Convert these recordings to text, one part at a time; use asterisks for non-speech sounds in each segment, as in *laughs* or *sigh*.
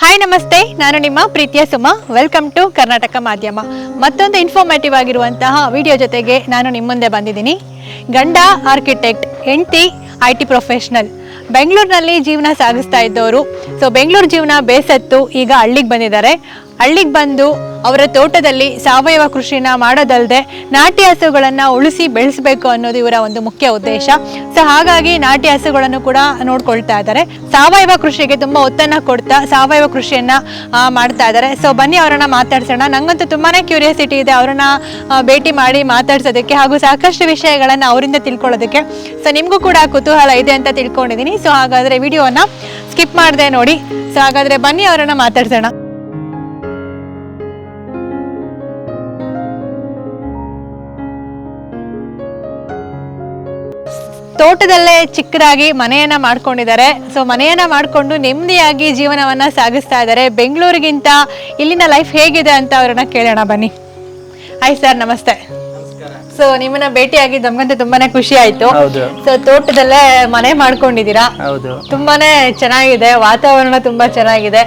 Hi ನಮಸ್ತೆ. ನಾನು ನಿಮ್ಮ ಪ್ರೀತಿಯ ಸುಮ. ವೆಲ್ಕಮ್ ಟು ಕರ್ನಾಟಕ ಮಾಧ್ಯಮ. ಮತ್ತೊಂದು ಇನ್ಫಾರ್ಮೇಟಿವ್ ಆಗಿರುವಂತಹ ವಿಡಿಯೋ ಜೊತೆಗೆ ನಾನು ನಿಮ್ಮ ಮುಂದೆ ಬಂದಿದ್ದೀನಿ. ಗಂಡ ಆರ್ಕಿಟೆಕ್ಟ್ ಹೆಂಡತಿ ಐ ಟಿ ಪ್ರೊಫೆಷ್ನಲ್ ಬೆಂಗಳೂರಿನಲ್ಲಿ ಜೀವನ ಸಾಗಿಸ್ತಾ ಇದ್ದವರು. ಸೊ ಬೆಂಗಳೂರು ಜೀವನ ಬೇಸತ್ತು. ಈಗ ಹಳ್ಳಿಗೆ ಬಂದಿದ್ದಾರೆ. ಹಳ್ಳಿಗೆ ಬಂದು ಅವರ ತೋಟದಲ್ಲಿ ಸಾವಯವ ಕೃಷಿನ ಮಾಡೋದಲ್ಲದೆ ನಾಟಿ ಹಸುಗಳನ್ನು ಉಳಿಸಿ ಬೆಳೆಸಬೇಕು ಅನ್ನೋದು ಇವರ ಒಂದು ಮುಖ್ಯ ಉದ್ದೇಶ. ಸೊ ಹಾಗಾಗಿ ನಾಟಿ ಹಸುಗಳನ್ನು ಕೂಡ ನೋಡ್ಕೊಳ್ತಾ ಇದ್ದಾರೆ. ಸಾವಯವ ಕೃಷಿಗೆ ತುಂಬಾ ಒತ್ತನ್ನ ಕೊಡ್ತಾ ಸಾವಯವ ಕೃಷಿಯನ್ನ ಮಾಡ್ತಾ ಇದ್ದಾರೆ. ಸೊ ಬನ್ನಿ ಅವರನ್ನ ಮಾತಾಡ್ಸೋಣ. ನಂಗಂತೂ ತುಂಬಾನೇ ಕ್ಯೂರಿಯಾಸಿಟಿ ಇದೆ ಅವರನ್ನ ಭೇಟಿ ಮಾಡಿ ಮಾತಾಡ್ಸೋದಕ್ಕೆ ಹಾಗೂ ಸಾಕಷ್ಟು ವಿಷಯಗಳನ್ನ ಅವರಿಂದ ತಿಳ್ಕೊಳ್ಳೋದಕ್ಕೆ. ಸೊ ನಿಮಗೂ ಕೂಡ ಕುತೂಹಲ ಇದೆ ಅಂತ ತಿಳ್ಕೊಂಡಿದ್ದೀನಿ. ಸೊ ಹಾಗಾದ್ರೆ ವಿಡಿಯೋನ ಸ್ಕಿಪ್ ಮಾಡದೆ ನೋಡಿ. ಸೊ ಹಾಗಾದ್ರೆ ಬನ್ನಿ ಅವರನ್ನ ಮಾತಾಡ್ಸೋಣ. ತೋಟದಲ್ಲೇ ಚಿಕ್ಕದಾಗಿ ಮನೆಯನ್ನ ಮಾಡ್ಕೊಂಡಿದ್ದಾರೆ. ಸೊ ಮನೆಯನ್ನ ಮಾಡ್ಕೊಂಡು ನೆಮ್ಮದಿಯಾಗಿ ಜೀವನವನ್ನ ಸಾಗಿಸ್ತಾ ಇದ್ದಾರೆ. ಬೆಂಗಳೂರಿಗಿಂತ ಇಲ್ಲಿನ ಲೈಫ್ ಹೇಗಿದೆ ಅಂತ ಅವ್ರನ್ನ ಕೇಳೋಣ ಬನ್ನಿ. ಹಾಯ್ ಸರ್ ನಮಸ್ತೆ. ಸೊ ನಿಮ್ಮನ್ನ ಭೇಟಿಯಾಗಿ ನಮ್ಗಂತೂ ತುಂಬಾನೇ ಖುಷಿ ಆಯ್ತು. ಸೊ ತೋಟದಲ್ಲೇ ಮನೆ ಮಾಡ್ಕೊಂಡಿದ್ದೀರಾ? ತುಂಬಾನೇ ಚೆನ್ನಾಗಿದೆ. ವಾತಾವರಣ ತುಂಬಾ ಚೆನ್ನಾಗಿದೆ.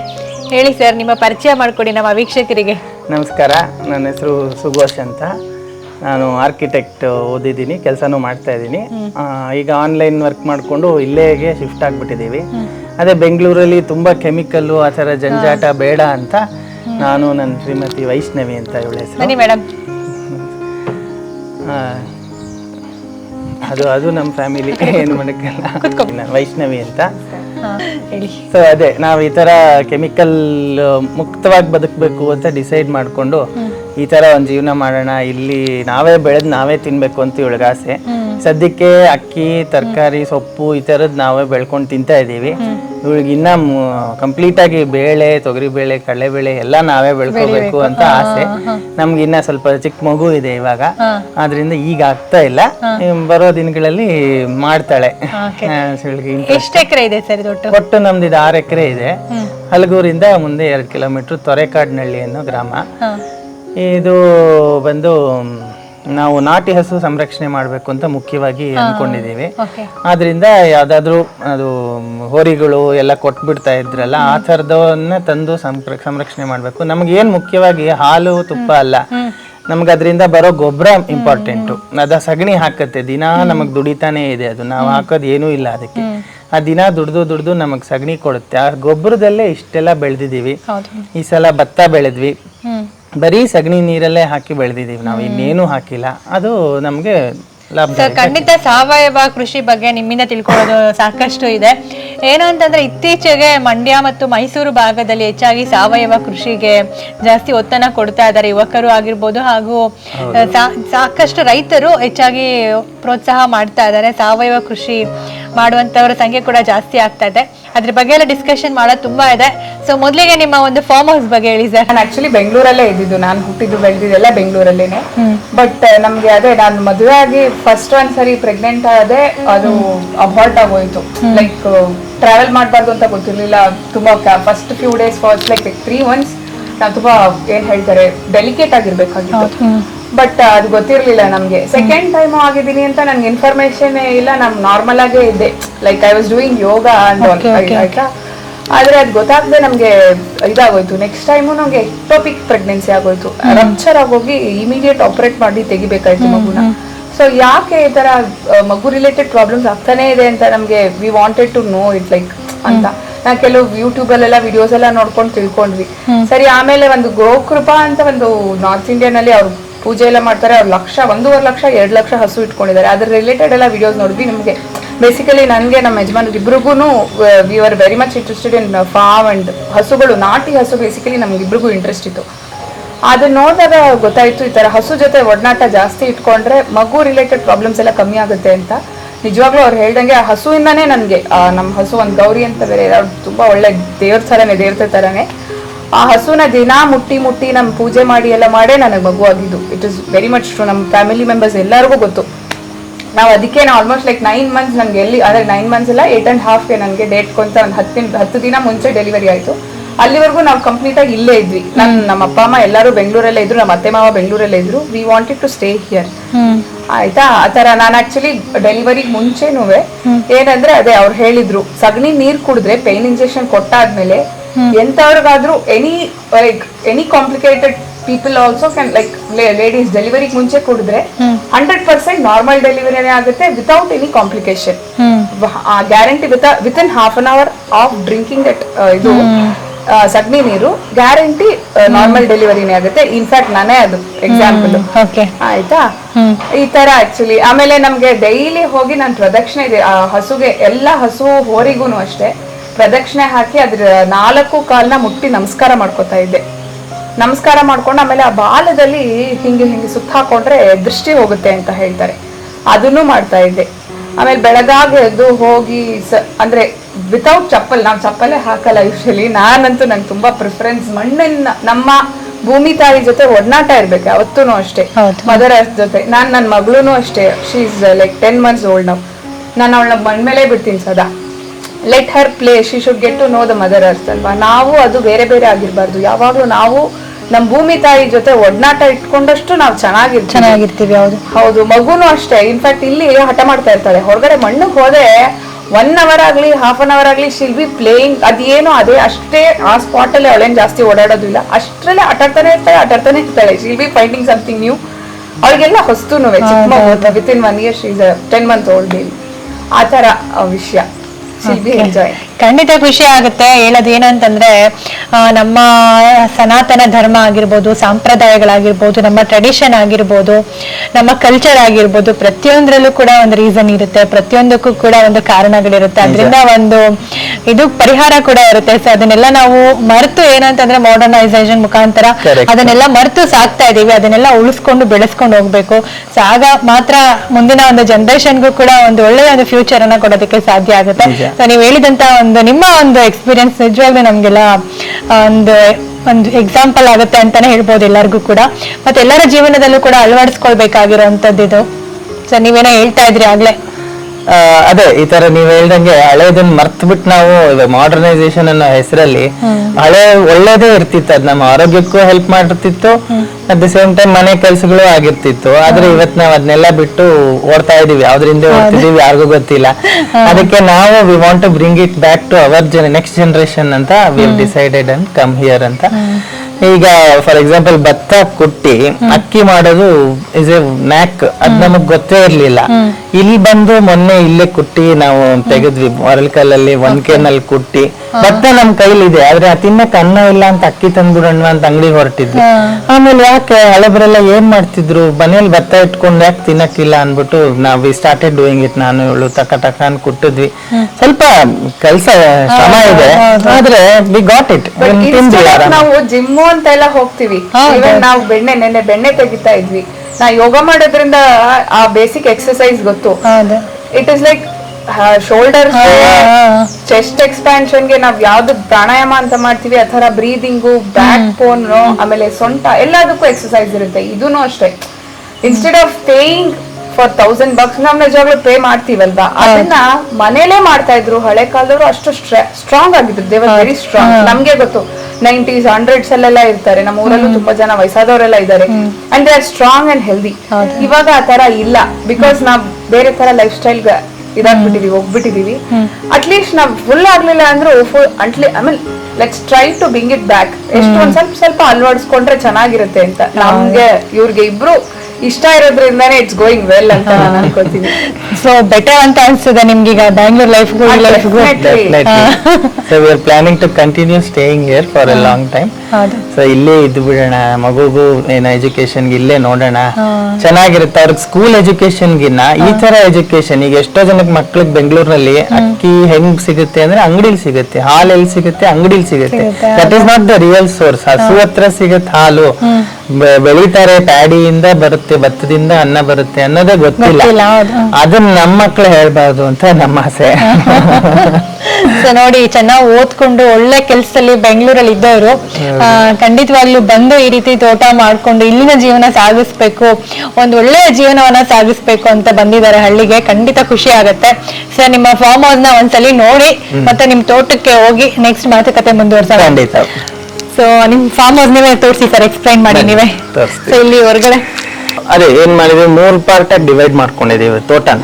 ಹೇಳಿ ಸರ್ ನಿಮ್ಮ ಪರಿಚಯ ಮಾಡ್ಕೊಡಿ ನಮ್ಮ ವೀಕ್ಷಕರಿಗೆ. ನಮಸ್ಕಾರ. ನನ್ನ ಹೆಸರು ಸುಭಾಷ್ ಅಂತ. ನಾನು ಆರ್ಕಿಟೆಕ್ಟ್ ಓದಿದ್ದೀನಿ ಕೆಲಸನೂ ಮಾಡ್ತಾ ಇದ್ದೀನಿ. ಈಗ ಆನ್ಲೈನ್ ವರ್ಕ್ ಮಾಡಿಕೊಂಡು ಇಲ್ಲೇಗೆ ಶಿಫ್ಟ್ ಆಗಿಬಿಟ್ಟಿದ್ದೀವಿ. ಅದೇ ಬೆಂಗಳೂರಲ್ಲಿ ತುಂಬ ಕೆಮಿಕಲ್ಲು ಆ ಥರ ಜಂಜಾಟ ಬೇಡ ಅಂತ ನಾನು ನನ್ನ ಶ್ರೀಮತಿ ವೈಷ್ಣವಿ ಅಂತ ಇವಳ ಹೆಸರು. ಮೇಡಮ್ ಅದು ಅದು ನಮ್ಮ ಫ್ಯಾಮಿಲಿ *laughs* ಏನು ಮಾಡೋಕ್ಕಲ್ಲ ವೈಷ್ಣವಿ ಅಂತ. ಸೊ ಅದೇ ನಾವು ಈ ಥರ ಕೆಮಿಕಲ್ ಮುಕ್ತವಾಗಿ ಬದುಕಬೇಕು ಅಂತ ಡಿಸೈಡ್ ಮಾಡಿಕೊಂಡು ಈ ತರ ಒಂದು ಜೀವನ ಮಾಡೋಣ ಇಲ್ಲಿ ನಾವೇ ಬೆಳೆದ್ ನಾವೇ ತಿನ್ಬೇಕು ಅಂತ ಇವಳಿಗೆ ಆಸೆ. ಸದ್ಯಕ್ಕೆ ಅಕ್ಕಿ ತರಕಾರಿ ಸೊಪ್ಪು ಈ ತರದ್ ನಾವೇ ಬೆಳ್ಕೊಂಡು ತಿಂತಾ ಇದೀವಿ ಇವಳಿಗೆ ಇನ್ನ ಕಂಪ್ಲೀಟ್ ಆಗಿ ಬೇಳೆ ತೊಗರಿ ಬೇಳೆ ಕಡಲೆಬೇಳೆ ಎಲ್ಲ ನಾವೇ ಬೆಳ್ಕೋಬೇಕು ಅಂತ ಆಸೆ. ನಮ್ಗೆ ಇನ್ನ ಸ್ವಲ್ಪ ಚಿಕ್ಕ ಮಗು ಇದೆ ಇವಾಗ. ಆದ್ರಿಂದ ಈಗ ಆಗ್ತಾ ಇಲ್ಲ. ಬರೋ ದಿನಗಳಲ್ಲಿ ಮಾಡ್ತಾಳೆ. ಆ, ಇವಳಿಗೆ ಎಷ್ಟು ಎಕರೆ ಇದೆ ಸರ್ ದೊಡ್ಡ ಒಟ್ಟು ನಮ್ದು ಇದು ಆರು ಎಕರೆ ಇದೆ. ಹಲಗೂರಿಂದ ಮುಂದೆ ಎರಡು ಕಿಲೋಮೀಟರ್ ತೊರೆಕಾಡ್ನಹಳ್ಳಿ ಅನ್ನೋ ಗ್ರಾಮ ಇದು ಬಂದು ನಾವು ನಾಟಿ ಹಸು ಸಂರಕ್ಷಣೆ ಮಾಡಬೇಕು ಅಂತ ಮುಖ್ಯವಾಗಿ ಅಂದ್ಕೊಂಡಿದ್ದೀವಿ ಆದ್ರಿಂದ ಯಾವ್ದಾದ್ರು ಅದು ಹೋರಿಗಳು ಎಲ್ಲ ಕೊಟ್ಬಿಡ್ತಾ ಇದ್ರಲ್ಲ ಆ ಥರದವನ್ನ ತಂದು ಸಂರಕ್ಷಣೆ ಮಾಡಬೇಕು. ನಮ್ಗೆ ಏನ್ ಮುಖ್ಯವಾಗಿ ಹಾಲು ತುಪ್ಪ ಅಲ್ಲ ನಮ್ಗೆ ಅದರಿಂದ ಬರೋ ಗೊಬ್ಬರ ಇಂಪಾರ್ಟೆಂಟು ಅದ ಸಗಣಿ ಹಾಕತ್ತೆ ದಿನಾ ನಮಗ್ ದುಡಿತಾನೆ ಇದೆ ಅದು. ನಾವು ಹಾಕೋದು ಏನೂ ಇಲ್ಲ ಅದಕ್ಕೆ. ಆ ದಿನ ದುಡ್ದು ದುಡ್ದು ನಮಗ್ ಸಗಣಿ ಕೊಡುತ್ತೆ. ಆ ಗೊಬ್ಬರದಲ್ಲೇ ಇಷ್ಟೆಲ್ಲ ಬೆಳೆದಿದ್ದೀವಿ. ಈ ಸಲ ಭತ್ತ ಬೆಳೆದ್ವಿ. ಬರೀ ಸಗಣಿ ನೀರಲ್ಲೇ ಹಾಕಿ ಬೆಳೆದಿದ್ದೀವಿ ನಾವು ಇನ್ನೇನು ಹಾಕಿಲ್ಲ. ಅದು ನಮಗೆ ಲಾಭ. ಖಂಡಿತ ಸಾವಯವ ಕೃಷಿ ಬಗ್ಗೆ ನಿಮ್ಮಿಂದ ತಿಳ್ಕೊಳ್ಳೋದು ಸಾಕಷ್ಟು ಇದೆ. ಏನು ಅಂತಂದ್ರೆ ಇತ್ತೀಚೆಗೆ ಮಂಡ್ಯ ಮತ್ತು ಮೈಸೂರು ಭಾಗದಲ್ಲಿ ಹೆಚ್ಚಾಗಿ ಸಾವಯವ ಕೃಷಿಗೆ ಜಾಸ್ತಿ ಒತ್ತನ್ನ ಕೊಡ್ತಾ ಇದ್ದಾರೆ ಯುವಕರು ಆಗಿರ್ಬೋದು ಹಾಗೂ ಸಾಕಷ್ಟು ರೈತರು ಹೆಚ್ಚಾಗಿ ಪ್ರೋತ್ಸಾಹ ಮಾಡ್ತಾ ಇದ್ದಾರೆ. ಸಾವಯವ ಕೃಷಿ ಮಾಡುವಂತವರ ಸಂಖ್ಯೆ ಕೂಡ ಜಾಸ್ತಿ ಆಗ್ತಾ ಇದೆ. ಅದ್ರ ಬಗ್ಗೆ ಎಲ್ಲ ಡಿಸ್ಕಷನ್ ಮಾಡೋದು ತುಂಬಾ ಇದೆ. ಸೊ ಮೊದಲಿಗೆ ನಿಮ್ಮ ಒಂದು ಫಾರ್ಮ್ ಹೌಸ್ ಬಗ್ಗೆ ಹೇಳಿ ಸರ್ ನಾನು ಆಕ್ಚುಲಿ ಬೆಂಗಳೂರಲ್ಲೇ ಇದ್ದಿದ್ದು. ನಾನು ಹುಟ್ಟಿದ್ದು ಬೆಳೆದಿದ್ದೆಲ್ಲ ಬೆಂಗಳೂರಲ್ಲೇನೆ. ಬಟ್ ನಮ್ಗೆ ಅದೇ ನಾನು ಮದುವೆ ಆಗಿ ಫಸ್ಟ್ ಒಂದ್ ಸರಿ ಪ್ರೆಗ್ನೆಂಟ್ ಆದೆ ಅದು ಅಬಾರ್ಟ್ ಆಗೋಯ್ತು. ಲೈಕ್ ಟ್ರಾವೆಲ್ ಮಾಡಬಾರ್ದು ಅಂತ ಗೊತ್ತಿರ್ಲಿಲ್ಲ. ತುಂಬಾ first few days first like three months ನಾನು ತುಂಬಾ ಏನ್ ಹೇಳ್ತಾರೆ ಡೆಲಿಕೇಟ್ ಆಗಿರ್ಬೇಕಾಗಿತ್ತು. ಬಟ್ ಅದು ಗೊತ್ತಿರ್ಲಿಲ್ಲ ನಮ್ಗೆ. ಸೆಕೆಂಡ್ ಟೈಮ್ ಆಗಿದ್ದೀನಿ ಅಂತ ನನ್ಗೆ ಇನ್ಫಾರ್ಮೇಶನ್ ಇಲ್ಲ. ನಾನು ನಾರ್ಮಲ್ ಆಗೇ ಇದ್ದೆ like I was doing yoga and ಆಯ್ತಾ? ಆದ್ರೆ ಅದು ಗೊತ್ತಾಗದೆ ನಮ್ಗೆ ಇದಾಗೋಯ್ತು. ನೆಕ್ಸ್ಟ್ ಟೈಮು ನಮಗೆ ಎಕ್ಟೋಪಿಕ್ ಪ್ರೆಗ್ನೆನ್ಸಿ ಆಗೋಯ್ತು. ರಪ್ಚರ್ ಆಗೋಗಿ ಇಮಿಡಿಯೇಟ್ ಆಪರೇಟ್ ಮಾಡಿ ತೆಗಿಬೇಕಾಯ್ತು ಮಗುನ. ಸೊ ಯಾಕೆ ಈ ತರ ಮಗು ರಿಲೇಟೆಡ್ ಪ್ರಾಬ್ಲಮ್ಸ್ ಆಗ್ತಾನೆ ಇದೆ ಅಂತ ನಮ್ಗೆ we wanted to know it like ಅಂತ. ನಾ ಕೆಲವು ಯೂಟ್ಯೂಬ್ ಅಲ್ಲೆಲ್ಲ ವಿಡಿಯೋಸ್ ಎಲ್ಲ ನೋಡ್ಕೊಂಡು ತಿಳ್ಕೊಂಡ್ವಿ. ಸರಿ ಆಮೇಲೆ ಒಂದು ಗೋಕೃಪಾ ಅಂತ ಒಂದು ನಾರ್ತ್ ಇಂಡಿಯನ್ ಅಲ್ಲಿ ಅವ್ರು ಪೂಜೆ ಎಲ್ಲ ಮಾಡ್ತಾರೆ. ಅವ್ರು ಲಕ್ಷ, ಒಂದೂವರೆ ಲಕ್ಷ, ಎರಡು ಲಕ್ಷ ಹಸು ಇಟ್ಕೊಂಡಿದ್ದಾರೆ. ಅದ್ರ ರಿಲೇಟೆಡ್ ಎಲ್ಲ ವಿಡಿಯೋಸ್ ನೋಡಿದ್ವಿ. ನಿಮಗೆ ಬೇಸಿಕಲಿ ನನಗೆ ನಮ್ಮ ಯಜಮಾನರು ಇಬ್ರಿಗೂ we are very much interested in farm and ಹಸುಗಳು, ನಾಟಿ ಹಸು ಬೇಸಿಕಲಿ ನಮ್ಗೆ ಇಬ್ರಿಗೂ ಇಂಟ್ರೆಸ್ಟ್ ಇತ್ತು. ಅದನ್ನ ನೋಡಿದಾಗ ಗೊತ್ತಾಯಿತು, ಈ ಥರ ಹಸು ಜೊತೆ ಒಡನಾಟ ಜಾಸ್ತಿ ಇಟ್ಕೊಂಡ್ರೆ ಮಗು ರಿಲೇಟೆಡ್ ಪ್ರಾಬ್ಲಮ್ಸ್ ಎಲ್ಲ ಕಮ್ಮಿ ಆಗುತ್ತೆ ಅಂತ. ನಿಜವಾಗ್ಲೂ ಅವ್ರು ಹೇಳ್ದಂಗೆ ಆ ಹಸುವಿಂದನೇ ನನಗೆ ನಮ್ಮ ಹಸು ಒಂದು ಗೌರಿ ಅಂತ ಬೇರೆ ಅವ್ರು ತುಂಬ ಒಳ್ಳೆ ದೇವ್ರ ಥರನೇ ದೇವ್ರ ಥರನೇ ಆ ಹಸುನ ದಿನ ಮುಟ್ಟಿ ಮುಟ್ಟಿ ನಮ್ ಪೂಜೆ ಮಾಡಿ ಎಲ್ಲ ಮಾಡೇ ನನಗೆ ಮಗು ಆಗಿದ್ದು it is very much true ನಮ್ಮ ಫ್ಯಾಮಿಲಿ ಮೆಂಬರ್ಸ್ ಎಲ್ಲರಿಗೂ ಗೊತ್ತು. ನಾವು ಅದಕ್ಕೆ ಆಲ್ಮೋಸ್ಟ್ ಲೈಕ್ ನೈನ್ ಮಂತ್ಸ್ ನನಗೆ ಎಲ್ಲಿ ಅಂದರೆ ನೈನ್ ಮಂತ್ಸ್ ಎಲ್ಲ ಏಟ್ ಆ್ಯಂಡ್ ಹಾಫ್ಗೆ ನನಗೆ ಡೇಟ್ ಕೊಂತ ಒಂದು ಹತ್ತು ದಿನ ಹತ್ತು ದಿನ ಮುಂಚೆ ಡೆಲಿವರಿ ಆಯಿತು. ಅಲ್ಲಿವರೆಗೂ ನಾವು ಕಂಪ್ಲೀಟ್ ಆಗಿ ಇಲ್ಲೇ ಇದ್ವಿ. ನನ್ನ ನಮ್ಮ ಅಪ್ಪ ಅಮ್ಮ ಎಲ್ಲರೂ ಬೆಂಗಳೂರಲ್ಲೇ ಇದ್ರು ನಮ್ಮ ಅತ್ತೆ ಮಾವ ಬೆಂಗಳೂರಲ್ಲೇ ಇದ್ರು. We wanted to stay here ಆಯ್ತಾ? ಆ ತರ ನಾನು ಆಕ್ಚುಲಿ ಡೆಲಿವರಿ ಮುಂಚೆನೂ ಏನಂದ್ರೆ ಅದೇ ಅವ್ರು ಹೇಳಿದ್ರು ಸಗಣಿ ನೀರ್ ಕುಡಿದ್ರೆ ಪೇನ್ ಇಂಜೆಕ್ಷನ್ ಕೊಟ್ಟಾದ್ಮೇಲೆ ಎಂತವ್ರಿಗಾದ್ರೂ any like any complicated people also can like ladies ಡೆಲಿವರಿಗೆ ಮುಂಚೆ ಕುಡಿದ್ರೆ ಹಂಡ್ರೆಡ್ ಪರ್ಸೆಂಟ್ ನಾರ್ಮಲ್ ಡೆಲಿವರಿನೇ ಆಗುತ್ತೆ without any complication guarantee with within half an hour of drinking that ಇದು ಸಗ್ನಿ ಸಗಣಿ ನೀರು ಗ್ಯಾರಂಟಿ ನಾರ್ಮಲ್ ಡೆಲಿವರಿನೇ ಆಗುತ್ತೆ. ಇನ್ಫ್ಯಾಕ್ಟ್ ನಾನೇ ಅದು ಎಕ್ಸಾಂಪಲ್ ಓಕೆ ಆಯ್ತಾ? ಈ ತರ ಆಕ್ಚುಲಿ ಆಮೇಲೆ ನಮ್ಗೆ ಡೈಲಿ ಹೋಗಿ ನಾನು ಪ್ರದಕ್ಷಿಣೆ ಇದೆ. ಹಸುಗೆ ಎಲ್ಲ ಹಸು ಹೋರಿಗೂನು ಅಷ್ಟೇ. ಪ್ರದಕ್ಷಿಣೆ ಹಾಕಿ ಅದ್ರ ನಾಲ್ಕು ಕಾಲ್ನ ಮುಟ್ಟಿ ನಮಸ್ಕಾರ ಮಾಡ್ಕೊತಾ ಇದ್ದೆ. ನಮಸ್ಕಾರ ಮಾಡ್ಕೊಂಡು ಆಮೇಲೆ ಆ ಬಾಲದಲ್ಲಿ ಹಿಂಗೆ ಹಿಂಗೆ ಸುತ್ತ ಹಾಕೊಂಡ್ರೆ ದೃಷ್ಟಿ ಹೋಗುತ್ತೆ ಅಂತ ಹೇಳ್ತಾರೆ. ಅದನ್ನು ಮಾಡ್ತಾ ಇದ್ದೆ. ಆಮೇಲೆ ಬೆಳಗಾಗ ಎದ್ದು ಹೋಗಿ ಸ ಅಂದ್ರೆ ವಿತೌಟ್ ಚಪ್ಪಲ್ ನಾವು ಚಪ್ಪಲೇ ಹಾಕಲ್ಲ ಯೂಶಲಿ ನಾನಂತೂ ನಂಗೆ ತುಂಬಾ ಪ್ರಿಫರೆನ್ಸ್ ಮಣ್ಣಿನ ನಮ್ಮ ಭೂಮಿ ತಾಯಿ ಜೊತೆ ಒಡನಾಟ ಇರ್ಬೇಕು ಅವತ್ತೂ ಅಷ್ಟೇ. ಮದರ್ ಅರ್ತ್ ಜೊತೆ. ನಾನು ನನ್ನ ಮಗಳೂ ಅಷ್ಟೇ. She is like ten months old ನಾವು ನಾನು ಅವಳನ್ನ ಮಣ್ಮೇಲೆ ಬಿಡ್ತೀನಿ ಸದಾ. Let her play she should get to know the mother earth ಅಲ್ವಾ? ನಾವು ಅದು ಬೇರೆ ಬೇರೆ ಆಗಿರ್ಬಾರ್ದು. ಯಾವಾಗ್ಲೂ ನಾವು ನಮ್ಮ ಭೂಮಿ ತಾಯಿ ಜೊತೆ ಒಡನಾಟ ಇಟ್ಕೊಂಡಷ್ಟು ನಾವು ಚೆನ್ನಾಗಿರ್ತೀವಿ. ಚೆನ್ನಾಗಿರ್ತೀವಿ ಹೌದು. ಹೌದು ಮಗುನು ಅಷ್ಟೇ. ಇನ್ಫ್ಯಾಕ್ಟ್ ಇಲ್ಲಿ ಹಠ ಮಾಡ್ತಾ ಇರ್ತಾಳೆ. ಹೊರಗಡೆ ಮಣ್ಣಕ್ಕೆ ಹೋದೆ ಒನ್ ಅವರ್ ಆಗ್ಲಿ ಹಾಫ್ ಅನ್ ಅವರ್ ಆಗ್ಲಿ ಶಿಲ್ ಬಿ ಪ್ಲೇಯಿಂಗ್ ಅದೇನೋ ಅದೇ ಅಷ್ಟೇ ಆ ಸ್ಪಾಟಲ್ಲಿ ಅಲ್ಲಿ ಅವಳೇನ್ ಜಾಸ್ತಿ ಓಡಾಡೋದಿಲ್ಲ ಅಷ್ಟರಲ್ಲೇ ಆಟಾಡ್ತಾನೆ ಇರ್ತಾಳೆ ಆಟಾಡ್ತಾನೆ ಇರ್ತಾಳೆ. She'll be finding something new ಅವಳಿಗೆಲ್ಲ ಹೊಸ್ತುನು ಚಿಕ್ಕ ಮಗು within one year she's ten month old ಆ ತರ ಆ ವಿಷಯ. ಶಿಲ್ ಬಿ ಎಂಜಾಯ್ ಖಂಡಿತ ಖುಷಿ ಆಗುತ್ತೆ. ಹೇಳೋದು ಏನಂತಂದ್ರೆ ನಮ್ಮ ಸನಾತನ ಧರ್ಮ ಆಗಿರ್ಬೋದು ಸಂಪ್ರದಾಯಗಳಾಗಿರ್ಬೋದು ನಮ್ಮ ಟ್ರೆಡಿಷನ್ ಆಗಿರ್ಬೋದು ನಮ್ಮ ಕಲ್ಚರ್ ಆಗಿರ್ಬೋದು ಪ್ರತಿಯೊಂದರಲ್ಲೂ ಕೂಡ ಒಂದು ರೀಸನ್ ಇರುತ್ತೆ. ಪ್ರತಿಯೊಂದಕ್ಕೂ ಕೂಡ ಒಂದು ಕಾರಣಗಳಿರುತ್ತೆ. ಅದರಿಂದ ಒಂದು ಇದು ಪರಿಹಾರ ಕೂಡ ಇರುತ್ತೆ. ಸೊ ಅದನ್ನೆಲ್ಲ ನಾವು ಮರೆತು ಏನಂತಂದ್ರೆ ಮಾಡರ್ನೈಸೇಷನ್ ಮುಖಾಂತರ ಅದನ್ನೆಲ್ಲ ಮರೆತು ಸಾಕ್ತಾ ಇದೀವಿ ಅದನ್ನೆಲ್ಲ ಉಳಿಸ್ಕೊಂಡು ಬೆಳೆಸ್ಕೊಂಡು ಹೋಗ್ಬೇಕು. ಸೊ ಆಗ ಮಾತ್ರ ಮುಂದಿನ ಒಂದು ಜನರೇಷನ್ಗೂ ಕೂಡ ಒಂದು ಒಳ್ಳೆಯ ಒಂದು ಫ್ಯೂಚರ್ ಅನ್ನ ಕೊಡೋದಕ್ಕೆ ಸಾಧ್ಯ ಆಗುತ್ತೆ. ಸೊ ನೀವು ಹೇಳಿದಂತ ಒಂದು ನಿಮ್ಮ ಒಂದು ಎಕ್ಸ್ಪೀರಿಯನ್ಸ್ ನಿಜವಾಗ್ಲೂ ನಮ್ಗೆಲ್ಲ ಒಂದು ಒಂದು ಎಕ್ಸಾಂಪಲ್ ಆಗುತ್ತೆ ಅಂತಾನೆ ಹೇಳ್ಬೋದು ಎಲ್ಲರಿಗೂ ಕೂಡ. ಮತ್ತೆ ಎಲ್ಲರ ಜೀವನದಲ್ಲೂ ಕೂಡ ಅಳವಡಿಸ್ಕೊಳ್ಬೇಕಾಗಿರೋಂಥದ್ದು ಇದು ಸೊ ನೀವೇನೋ ಹೇಳ್ತಾ ಇದ್ರಿ ಆಗ್ಲೇ. ಅದೇ ಈ ತರ ನೀವ್ ಹೇಳ್ದಂಗೆ ಹಳೇದನ್ ಮರ್ತ್ ಬಿಟ್ಟು ನಾವು ಮಾಡರ್ನೈಸೇಷನ್ ಅನ್ನೋ ಹೆಸರಲ್ಲಿ ಹಳೆ ಒಳ್ಳೇದೇ ಇರ್ತಿತ್ತು. ಅದ್ ನಮ್ಮ ಆರೋಗ್ಯಕ್ಕೂ ಹೆಲ್ಪ್ ಮಾಡಿರ್ತಿತ್ತು ಅಟ್ ದ ಸೇಮ್ ಟೈಮ್ ಮನೆ ಕೆಲ್ಸಗಳು ಆಗಿರ್ತಿತ್ತು ಆದ್ರೆ ಇವತ್ ನಾವ್ ಅದನ್ನೆಲ್ಲ ಬಿಟ್ಟು ಓಡ್ತಾ ಇದೀವಿ. ಯಾವ್ದ್ರಿಂದ ಓಡ್ತಿದೀವಿ ಯಾರಿಗೂ ಗೊತ್ತಿಲ್ಲ. ಅದಕ್ಕೆ ನಾವು we want to bring it back to our ಜನ ನೆಕ್ಸ್ಟ್ ಜನರೇಷನ್ ಅಂತ we decided and come here ಅಂತ. ಈಗ ಫಾರ್ ಎಕ್ಸಾಂಪಲ್ ಭತ್ತ ಕುಟ್ಟಿ ಅಕ್ಕಿ ಮಾಡೋದು ಇಸ್ ಎ ನ್ಯಾಕ್ ಅದ್ ನಮಗ್ ಗೊತ್ತೇ ಇರ್ಲಿಲ್ಲ. ಇಲ್ಲಿ ಬಂದು ಮೊನ್ನೆ ಇಲ್ಲೇ ಕುಟ್ಟಿ ನಾವು ತೆಗೆದ್ವಿ. ಹೊರಲ್ಕಲ್ಲಲ್ಲಿ ಒನ್ಕೆನಲ್ಲಿ ಕುಟ್ಟಿ. ಭತ್ತ ನಮ್ ಕೈಲಿದೆ ಆದ್ರೆ ತಿನ್ನಕ್ ಅನ್ನ ಇಲ್ಲ ಅಂತ ಅಕ್ಕಿ ತಂದ್ಬಿಡೋಣ ಅಂತ ಅಂಗಡಿ ಹೊರಟಿದ್ವಿ. ಆಮೇಲೆ ಯಾಕೆ ಹಳಬರೆಲ್ಲ ಏನ್ ಮಾಡ್ತಿದ್ರು? ಮನೇಲಿ ಭತ್ತ ಇಟ್ಕೊಂಡು ಯಾಕೆ ತಿನ್ನಕ್ಕಿಲ್ಲ ಅನ್ಬಿಟ್ಟು ನಾವ್ ಸ್ಟಾರ್ಟೆಡ್ ಡೂಯಿಂಗ್ ಇಟ್ ನಾನು ಇವಳು ತಕ ಟಕ ಅಂತ ಕುಟ್ಟಿದ್ವಿ. ಸ್ವಲ್ಪ ಕೆಲ್ಸ ಶ್ರಮ ಇದೆ. ಆದ್ರೆ ವಿ ಗಾಟ್ ಇಟ್ ತಿಂದ್ವಿ ನಾವು ಜಿಮ್ಮು ಅಂತೆಲ್ಲ ಹೋಗ್ತೀವಿ. ಹೌದು. ನಾವು ಬೆಣ್ಣೆ ನೆನ್ನೆ ಬೆಣ್ಣೆ ತೆಗಿತಾ ಇದ್ವಿ. ನಾ ಯೋಗ ಮಾಡೋದ್ರಿಂದ ಆ ಬೇಸಿಕ್ ಎಕ್ಸರ್ಸೈಸ್ ಗೊತ್ತು. It is like shoulder chest ಎಕ್ಸ್ಪ್ಯಾನ್ಷನ್ಗೆ ನಾವ್ ಯಾವ್ದು ಪ್ರಾಣಾಯಾಮ ಅಂತ ಮಾಡ್ತೀವಿ ಆ ತರ ಬ್ರೀದಿಂಗು ಬ್ಯಾಕ್ ಬೋನ್ ಆಮೇಲೆ ಸೊಂಟ ಎಲ್ಲದಕ್ಕೂ ಎಕ್ಸರ್ಸೈಸ್ ಇರುತ್ತೆ. ಇದೂ ಅಷ್ಟೇ. Instead of paying four thousand bucks ನಾವ್ ನಿಜವಾಗ್ಲೂ ಪೇ ಮಾಡ್ತೀವಲ್ವಾ? ಅದನ್ನ ಮನೇಲೆ ಮಾಡ್ತಾ ಇದ್ರು ಹಳೆ ಕಾಲದವರು ಅಷ್ಟು ಸ್ಟ್ರಾಂಗ್ ಆಗಿದ್ರು. ದೇವರ್ ವೆರಿ ಸ್ಟ್ರಾಂಗ್ ನಮ್ಗೆ ಗೊತ್ತು. ನೈಂಟೀಸ್ ಹಂಡ್ರೆಡ್ಸ್ ಅಲ್ಲೆಲ್ಲ ಇರ್ತಾರೆ. ನಮ್ಮ ಊರಲ್ಲೂ ತುಂಬಾ ಜನ ವಯಸ್ಸಾದವರೆಲ್ಲ ಇದ್ದಾರೆ. And they are strong and healthy ಇವಾಗ ಆ ತರ ಇಲ್ಲ. ಬಿಕಾಸ್ ನಾವ್ ಬೇರೆ ತರ ಲೈಫ್ ಸ್ಟೈಲ್ ಇದಾಗ್ಬಿಟ್ಟಿದೀವಿ ಹೋಗ್ಬಿಟ್ಟಿದೀವಿ. ಅಟ್ಲೀಸ್ಟ್ ನಾವ್ ಫುಲ್ ಆಗ್ಲಿಲ್ಲ ಅಂದ್ರೆ ಅಂಟ್ಲಿ I mean let's try to bring it back ಎಷ್ಟು ಒಂದ್ ಸ್ವಲ್ಪ ಸ್ವಲ್ಪ ಅಳವಡಿಸ್ಕೊಂಡ್ರೆ ಚೆನ್ನಾಗಿರುತ್ತೆ ಅಂತ. ನಮ್ಗೆ ಇವ್ರಿಗೆ ಇಬ್ರು ಇಷ್ಟ ಇರೋದ್ರಿಂದಾನೇ ಇಟ್ಸ್ ಗೋಯಿಂಗ್ ವೆಲ್ ಅಂತ ನಾನು ಅನ್ಕೋತೀನಿ. ಸೊ ಬೆಟರ್ ಅಂತ ಅನ್ಸುತ್ತಿದೆ ನಿಮ್ಗೆ ಈಗ ಬ್ಯಾಂಗ್ಳೂರ್ ಲೈಫ್ ಗೋ. ಲೈಫ್ಗೂ Definitely. Definitely. so we are planning to continue staying here for a long time. ಹೌದು. ಸೊ ಇಲ್ಲೇ ಇದ್ದು ಬಿಡೋಣ ಮಗುಗೂ ಏನು ಎಜುಕೇಶನ್ ಇಲ್ಲೇ ನೋಡೋಣ. ಚೆನ್ನಾಗಿರುತ್ತೆ ಅವ್ರಿಗೆ ಸ್ಕೂಲ್ ಎಜುಕೇಶನ್ಗಿನ್ನ ಈ ತರ ಎಜುಕೇಶನ್ ಈಗ ಎಷ್ಟೋ ಜನಕ್ಕೆ ಮಕ್ಳಿಗೆ ಬೆಂಗಳೂರಿನಲ್ಲಿ ಅಕ್ಕಿ ಹೆಂಗ್ ಸಿಗುತ್ತೆ ಅಂದ್ರೆ ಅಂಗಡಿಲಿ ಸಿಗುತ್ತೆ ಹಾಲು ಎಲ್ಲಿ ಸಿಗುತ್ತೆ ಅಂಗಡಿಲಿ ಸಿಗುತ್ತೆ. That is not the real source ಹಸು ಹತ್ರ ಸಿಗುತ್ತೆ ಹಾಲು. ಬೆಳಿತಾರೆ ಪ್ಯಾಡಿಯಿಂದ ಬರುತ್ತೆ ಭತ್ತದಿಂದ ಅನ್ನ ಬರುತ್ತೆ ಅನ್ನೋದೇ ಗೊತ್ತಿಲ್ಲ. ಅದನ್ನ ನಮ್ಮ ಮಕ್ಳು ಹೇಳ್ಬಾರ್ದು ಅಂತ ನಮ್ಮ ಆಸೆ. *laughs* ಸೊ ನೋಡಿ ಚೆನ್ನಾಗಿ ಓದ್ಕೊಂಡು ಒಳ್ಳೆ ಕೆಲ್ಸದಲ್ಲಿ ಬೆಂಗಳೂರಲ್ಲಿ ಇದ್ದವರು ಖಂಡಿತವಾಗ್ಲೂ ಬಂದು ಈ ರೀತಿ ತೋಟ ಮಾಡ್ಕೊಂಡು ಇಲ್ಲಿನ ಜೀವನ ಸಾಗಿಸ್ಬೇಕು ಒಂದು ಒಳ್ಳೆಯ ಜೀವನವನ್ನ ಸಾಗಿಸ್ಬೇಕು ಅಂತ ಬಂದಿದ್ದಾರೆ ಹಳ್ಳಿಗೆ ಖಂಡಿತ ಖುಷಿ ಆಗತ್ತೆ. ಸೊ ನಿಮ್ಮ ಫಾರ್ಮ್ ಹೌಸ್ನ ಒಂದ್ಸಲಿ ನೋಡಿ ಮತ್ತೆ ನಿಮ್ ತೋಟಕ್ಕೆ ಹೋಗಿ ನೆಕ್ಸ್ಟ್ ಮಾತುಕತೆ ಮುಂದುವರ್ಸ ಖಂಡಿತ. ಸೊ ನಿಮ್ ಫಾರ್ಮ್ ಹೌಸ್ ನೀವೇ ತೋರಿಸಿ ಸರ್ ಎಕ್ಸ್ಪ್ಲೈನ್ ಮಾಡಿ ನೀವೇ. ಸೊ ಇಲ್ಲಿ ಹೊರಗಡೆ? ಅದೇ ಏನ್ ಮಾಡಿದ್ವಿ ಮೂರು ಪಾರ್ಟ್ ಆಗಿ ಡಿವೈಡ್ ಮಾಡ್ಕೊಂಡಿದೀವಿ ತೋಟನ.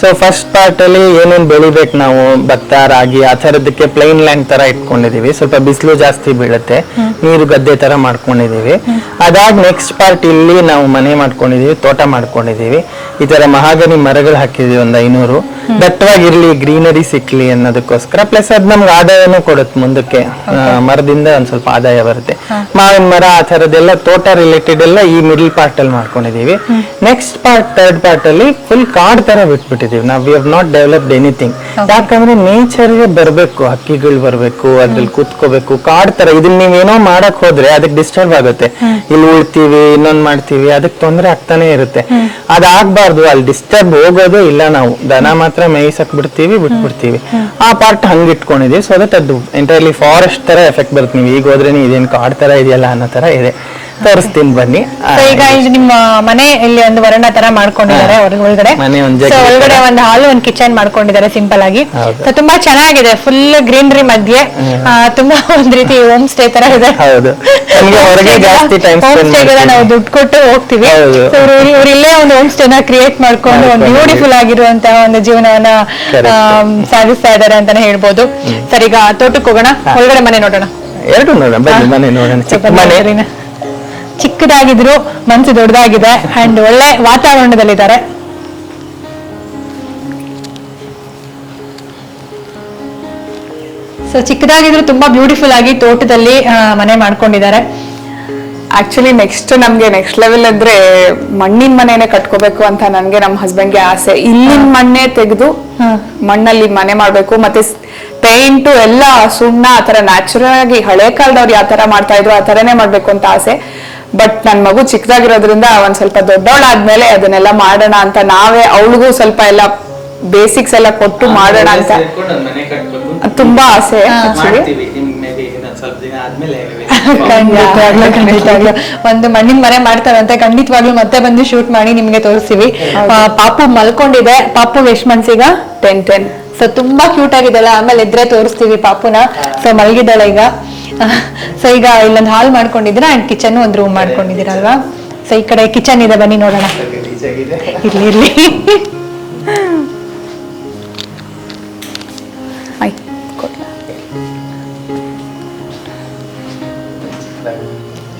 ಸೊ ಫಸ್ಟ್ ಪಾರ್ಟ್ ಅಲ್ಲಿ ಏನೇನ್ ಬೆಳಿಬೇಕು ನಾವು? ಭತ್ತ ರಾಗಿ ಆ ಥರದಕ್ಕೆ ಪ್ಲೈನ್ ಲ್ಯಾಂಡ್ ತರ ಇಟ್ಕೊಂಡಿದೀವಿ. ಸ್ವಲ್ಪ ಬಿಸಿಲು ಜಾಸ್ತಿ ಬೀಳುತ್ತೆ. ನೀರು ಗದ್ದೆ ತರ ಮಾಡ್ಕೊಂಡಿದೀವಿ. ಅದಾದ ನೆಕ್ಸ್ಟ್ ಪಾರ್ಟ್ ಇಲ್ಲಿ ನಾವು ಮನೆ ಮಾಡ್ಕೊಂಡಿದೀವಿ ತೋಟ ಮಾಡ್ಕೊಂಡಿದೀವಿ. ಈ ತರ ಮಹಾಗನಿ ಮರಗಳು ಹಾಕಿದೀವಿ ಒಂದ್ ಐನೂರು. ದಟ್ಟವಾಗಿರ್ಲಿ ಗ್ರೀನರಿ ಸಿಕ್ಲಿ ಅನ್ನೋದಕ್ಕೋಸ್ಕರ ಪ್ಲಸ್ ಅದ್ ನಮ್ಗೆ ಆದಾಯನೂ ಕೊಡುತ್ತೆ ಮುಂದಕ್ಕೆ. ಮರದಿಂದ ಒಂದ್ ಸ್ವಲ್ಪ ಆದಾಯ ಬರುತ್ತೆ. ಮಾವಿನ ಮರ ಆ ಥರದ್ದೆಲ್ಲ ತೋಟ ರಿಲೇಟೆಡ್ ಎಲ್ಲ ಈ ಮಿಡಲ್ ಪಾರ್ಟ್ ಅಲ್ಲಿ ಮಾಡ್ಕೊಂಡಿದೀವಿ. ನೆಕ್ಸ್ಟ್ ಪಾರ್ಟ್ ಥರ್ಡ್ ಪಾರ್ಟ್ ಅಲ್ಲಿ ಫುಲ್ ಕಾಡ್ ತರ ಬಿಟ್ಬಿಟ್ಟಿದೀವಿ ನಾವು we have not developed anything ಯಾಕಂದ್ರೆ ನೇಚರ್ಗೆ ಬರಬೇಕು ಹಕ್ಕಿಗಳು ಬರಬೇಕು ಅದ್ರಲ್ಲಿ ಕೂತ್ಕೋಬೇಕು ಕಾಡ್ ತರ. ಇದನ್ನ ನೀವೇನೋ ಮಾಡಕ್ ಹೋದ್ರೆ ಅದಕ್ಕೆ ಡಿಸ್ಟರ್ಬ್ ಆಗುತ್ತೆ. ಇಲ್ಲಿ ಉಳ್ತೀವಿ ಇನ್ನೊಂದ್ ಮಾಡ್ತೀವಿ ಅದಕ್ಕೆ ತೊಂದರೆ ಆಗ್ತಾನೆ ಇರುತ್ತೆ. ಅದಾಗ್ಬಾರ್ದು ಅಲ್ಲಿ ಡಿಸ್ಟರ್ಬ್ ಹೋಗೋದೇ ಇಲ್ಲ ನಾವು. ದನ ಮಾತ್ರ ಮೇಯ್ಸಕ್ ಬಿಡ್ತೀವಿ ಬಿಟ್ಬಿಡ್ತೀವಿ. ಆ ಪಾರ್ಟ್ ಹಂಗ್ ಇಟ್ಕೊಂಡಿದೀವಿ ಸೊ ದಟ್ ಅದು ಎಂಟೈರ್ಲಿ ಫಾರೆಸ್ಟ್ ತರ ಎಫೆಕ್ಟ್ ಬರುತ್ತೆ. ನೀವು ಈಗ ಹೋದ್ರೇನೆ ಇದೇನು ಕಾಡ್ ತರ ಇದೆಯಲ್ಲ ಅನ್ನೋ ತರ ಇದೆ. ತೋರಿಸ್ತೀನಿ ಬನ್ನಿ. ಈಗ ಇದು ನಿಮ್ಮ ಮನೆ ಇಲ್ಲಿ ಒಂದು ವರ್ಣ ತರ ಮಾಡ್ಕೊಂಡಿದ್ದಾರೆ ಹಾ. ಒಳಗಡೆ. ಮನೆ ಒಂದ್ ಒಳಗಡೆ. ಒಂದು ಹಾಲು ಒಂದು ಕಿಚನ್ ಮಾಡ್ಕೊಂಡಿದ್ದಾರೆ ಸಿಂಪಲ್ ಆಗಿ. ಹೌದು. ತುಂಬಾ ಚೆನ್ನಾಗಿದೆ ಫುಲ್ ಗ್ರೀನರಿ ಮಧ್ಯೆ. ಆ, ತುಂಬಾ ಒಂದ್ ರೀತಿ ಹೋಮ್ ಸ್ಟೇ ತರ ಇದೆ. ಹೌದು. ನಮ್ಗೆ ಹೊರಗೆ ಜಾಸ್ತಿ ಹೋಮ್ ನಾವು ದುಡ್ಡು ಕೊಟ್ಟು ಹೋಗ್ತೀವಿ. ಹೌದು. ಸೊ ಇವ್ರು ಇಲ್ಲೇ ಒಂದು ಹೋಮ್ ಸ್ಟೇನ ಕ್ರಿಯೇಟ್ ಮಾಡ್ಕೊಂಡು ಒಂದು. ಬ್ಯೂಟಿಫುಲ್ ಆಗಿರುವಂತಹ ಒಂದು ಜೀವನವನ್ನ Correct. ಆಮ್, ಸಾಗಿಸ್ತಾ ಇದ್ದಾರೆ ಅಂತಾನೆ ಹೇಳ್ಬೋದು. ಸರ್ ಈಗ ತೋಟಕ್ಕೆ ಹೋಗೋಣ. ಒಳಗಡೆ ಮನೆ ನೋಡೋಣ. ಎರಡು ನೋಡೋಣ. ಬನ್ನಿ ಮನೆ ನೋಡೋಣ. ಚಿಕ್ಕ ಮನೆ. ಚಿಕ್ಕದಾಗಿದ್ರು ಮನಸ್ಸು ದೊಡ್ಡದಾಗಿದೆ ಅಂಡ್ ಒಳ್ಳೆ ವಾತಾವರಣದಲ್ಲಿದ್ದಾರೆ. ಸೊ ಚಿಕ್ಕದಾಗಿದ್ರು ತುಂಬಾ ಬ್ಯೂಟಿಫುಲ್ ಆಗಿ ತೋಟದಲ್ಲಿ ಮನೆ ಮಾಡ್ಕೊಂಡಿದ್ದಾರೆ. ಆಕ್ಚುಲಿ ನೆಕ್ಸ್ಟ್ ನಮ್ಗೆ ನೆಕ್ಸ್ಟ್ ಲೆವೆಲ್ ಅಂದ್ರೆ ಮಣ್ಣಿನ ಮನೆನೆ ಕಟ್ಕೋಬೇಕು ಅಂತ ನನ್ಗೆ ನಮ್ಮ ಹಸ್ಬೆಂಡ್ಗೆ ಆಸೆ. ಇಲ್ಲಿನ ಮಣ್ಣೆ ತೆಗೆದು ಮಣ್ಣಲ್ಲಿ ಮನೆ ಮಾಡ್ಬೇಕು. ಮತ್ತೆ ಪೇಂಟ್ ಎಲ್ಲ ಸುಣ್ಣ ಆತರ ನ್ಯಾಚುರಲ್ ಆಗಿ ಹಳೆ ಕಾಲದವ್ರು ಯಾವ ತರ ಮಾಡ್ತಾ ಇದ್ರು ಆ ತರನೇ ಮಾಡ್ಬೇಕು ಅಂತ ಆಸೆ. ಬಟ್ ನನ್ ಮಗು ಚಿಕ್ಕದಾಗಿರೋದ್ರಿಂದ ಒಂದ್ ಸ್ವಲ್ಪ ದೊಡ್ಡವಳಾದ್ಮೇಲೆ ಅದನ್ನೆಲ್ಲ ಮಾಡೋಣ ಅಂತ ನಾವೇ ಅವಳಿಗೂ ಸ್ವಲ್ಪ ಎಲ್ಲ ಬೇಸಿಕ್ಸ್ ಎಲ್ಲ ಕೊಟ್ಟು ಮಾಡೋಣ ಅಂತ. ತುಂಬಾ ಆಸೆ ಆಕ್ಚುಲಿ ಖಂಡಿತವಾಗ್ಲೂ ಖಂಡಿತವಾಗ್ಲೂ ಒಂದು ಮಣ್ಣಿನ ಮನೆ ಮಾಡ್ತಾರಂತೆ ಖಂಡಿತವಾಗ್ಲೂ ಮತ್ತೆ ಬಂದು ಶೂಟ್ ಮಾಡಿ ನಿಮ್ಗೆ ತೋರಿಸ್ತೀವಿ. ಪಾಪು ಮಲ್ಕೊಂಡಿದೆ. ಪಾಪು ಎಷ್ಟು ಮನ್ಸೀಗ ಟೆನ್ ಟೆನ್ ಸೊ ತುಂಬಾ ಕ್ಯೂಟ್ ಆಗಿದೆಲ್ಲ. ಆಮೇಲೆ ಇದ್ರೆ ತೋರಿಸ್ತೀವಿ ಪಾಪುನ. ಸೊ ಮಲಗಿದ್ದಾಳೆ ಈಗ. ಸೊ ಈಗ ಇಲ್ಲೊಂದು ಹಾಲ್ ಮಾಡ್ಕೊಂಡಿದ್ದೀರಾ? ಅಂಡ್ ಕಿಚನ್ ಒಂದು ರೂಮ್ ಮಾಡ್ಕೊಂಡಿದ್ದೀರಲ್ವಾ? ಸೊ ಈ ಕಡೆ ಕಿಚನ್ ಇದೆ. ಬನ್ನಿ, ನೋಡೋಣ. ಇರ್ಲಿ ಇರ್ಲಿ?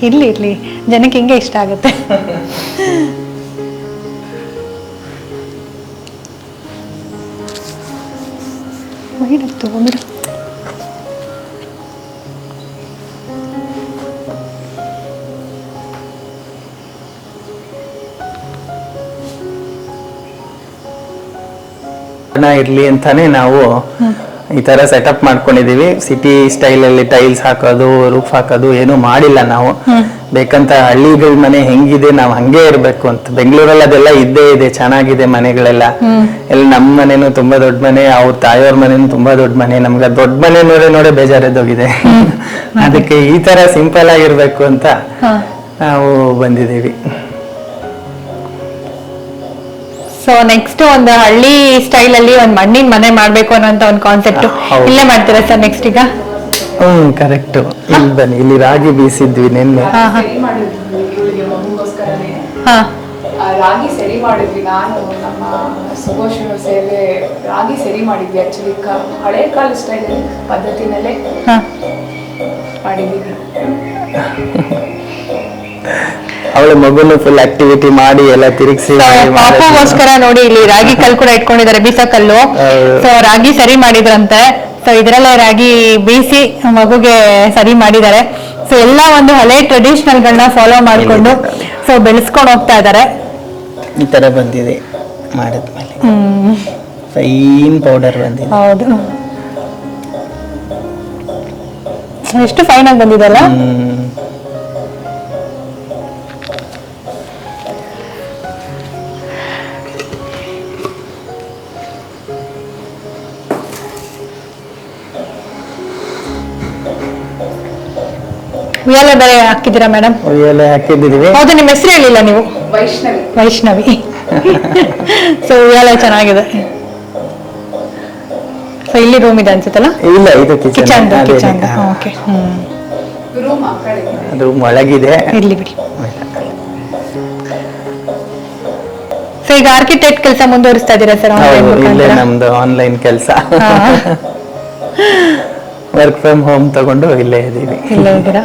ಇರ್ಲಿ ಇರ್ಲಿ. ಜನಕ್ಕೆ ಹಿಂಗೆ ಇಷ್ಟ ಆಗುತ್ತೆ. ಮಹಿಳೆ ತಗೊಂಡ್ಬಿಡು ಬಣ್ಣ ಇರ್ಲಿ ಅಂತಾನೆ ನಾವು ಈ ತರ ಸೆಟಪ್ ಮಾಡ್ಕೊಂಡಿದೀವಿ. ಸಿಟಿ ಸ್ಟೈಲ್ ಅಲ್ಲಿ ಟೈಲ್ಸ್ ಹಾಕೋದು ರೂಫ್ ಹಾಕೋದು ಏನು ಮಾಡಿಲ್ಲ ನಾವು. ಬೇಕಂತ ಹಳ್ಳಿಗಳ ಮನೆ ಹೆಂಗಿದೆ ನಾವು ಹಂಗೆ ಇರ್ಬೇಕು ಅಂತ. ಬೆಂಗಳೂರಲ್ಲಿ ಅದೆಲ್ಲ ಇದ್ದೇ ಇದೆ ಚೆನ್ನಾಗಿದೆ ಮನೆಗಳೆಲ್ಲ. ಎಲ್ಲ ನಮ್ಮ ಮನೇನು ತುಂಬಾ ದೊಡ್ಡ ಮನೆ ಅವ್ರ ತಾಯಿಯವ್ರ ಮನೇನು ತುಂಬಾ ದೊಡ್ಡ ಮನೆ. ನಮ್ಗೆ ದೊಡ್ಡ ಮನೆ ನೋಡೇ ನೋಡೇ ಬೇಜಾರೆದ್ದೋಗಿದೆ ಅದಕ್ಕೆ ಈ ತರ ಸಿಂಪಲ್ ಆಗಿರ್ಬೇಕು ಅಂತ ನಾವು ಬಂದಿದ್ದೀವಿ. ಸೊ ನೆಕ್ಸ್ಟ್ ಒಂದು ಹಳ್ಳಿ ಸ್ಟೈಲ್ ಅಲ್ಲಿ ಒಂದು ಮಣ್ಣಿನ ಮನೆ ಮಾಡ್ಬೇಕು ಅನ್ನೋಂತ ಒಂದು ಕಾನ್ಸೆಪ್ಟ್. ಇಲ್ಲೇ ಮಾಡ್ತೀರಾ ಸರ್ ನೆಕ್ಸ್ಟ್ ಈಗ? ಹ್ಮ್ ಕರೆಕ್ಟ್ ಇಲ್ಲಿ ಬನ್ನಿ ಇಲ್ಲಿ ರಾಗಿ ಬೀಸಿದ್ವಿ ನಿನ್ನೆ. ಹಾ ಹಾ. ಹಾ. ಆ, ರಾಗಿ ಸರಿ ಮಾಡಿದ್ವಿ ನಾನು ನಮ್ಮ ಸುಭೋಷಣ ಸೇವೆ ರಾಗಿ ಸರಿ ಮಾಡಿದ್ವಿ ಆಕ್ಚುಲಿ ಹಳೆ ಕಾಲ ಸ್ಟೈಲ್ ಪದ್ಧತಿನಲ್ಲೇ ಹಾ. ಮಾಡಿದೀವಿ. *laughs* ಅವಳ ಮಗುನು ಫುಲ್ ಆಕ್ಟಿವಿಟಿ ಮಾಡಿ ಎಲ್ಲ ತಿರುಗಿಸಿ ಪಾಪಗೋಸ್ಕರ ನೋಡಿ ಇಲ್ಲಿ ರಾಗಿ ಕಲ್ ಕೂಡ ಇಟ್ಕೊಂಡಿದ್ದಾರೆ ಬೀಸ ಕಲ್ಲು ಸೊ ರಾಗಿ ಸರಿ ಮಾಡಿದ್ರಂತೆ. ಸೊ ಇದ್ರಲ್ಲೇ ರಾಗಿ ಬೀಸಿ ಮಗುಗೆ ಸರಿ ಮಾಡಿದ್ದಾರೆ. ಸೊ ಎಲ್ಲ ಒಂದು ಹಳೆ ಟ್ರೆಡಿಷನಲ್ ಗಳನ್ನ ಫಾಲೋ ಮಾಡ್ಕೊಂಡು ಸೊ ಬೆಳೆಸ್ಕೊಂಡು ಹೋಗ್ತಾ ಇದ್ದಾರೆ. ಈ ತರ ಬಂದಿದೆ ಮಾಡಿದ್ಮೇಲೆ. ಫೈನ್ ಪೌಡರ್ ಬಂದಿದೆ. ಹೌದು. ಎಷ್ಟು ಫೈನ್ ಆಗಿ ಬಂದಿದೆಲ್ಲ ಹ್ಮ್. ಉಯ್ಯಾಲೆ ಬೇರೆ ಹಾಕಿದ್ದೀರಾ ಮೇಡಮ್? ಉಯ್ಯಾಲೆ ಹಾಕಿದ್ದೀವಿ. ಹೌದು ನಿಮ್ಮ ಹೆಸರು ಹೇಳಿಲ್ಲ ನೀವು? ವೈಷ್ಣವಿ. ವೈಷ್ಣವಿ. *laughs* ಸೊ ಉಯ್ಯಾಲೆ ಚೆನ್ನಾಗಿದೆ. ಸೊ ಇಲ್ಲಿ ರೂಮ್ ಇದೆ ಅನ್ಸುತ್ತಲ್ಲ? ಇಲ್ಲ ಇದು kitchen kitchen okay hmm. Room ಒಳಗಿದೆ. ಇರ್ಲಿ ಬಿಡಿ. ಸೊ ಈಗ ಆರ್ಕಿಟೆಕ್ಟ್ ಕೆಲಸ ಮುಂದುವರಿಸ್ತಾ ಇದ್ದೀರಾ ಸರ್ ನಮ್ದು ಆನ್ಲೈನ್ ಕೆಲಸ. *laughs* ವರ್ಕ್ ಫ್ರಮ್ ಹೋಮ್ ತಗೊಂಡು ಇಲ್ಲೇ ಇದೀವಿ ಇಲ್ಲೇ ಇದ್ದೀರಾ.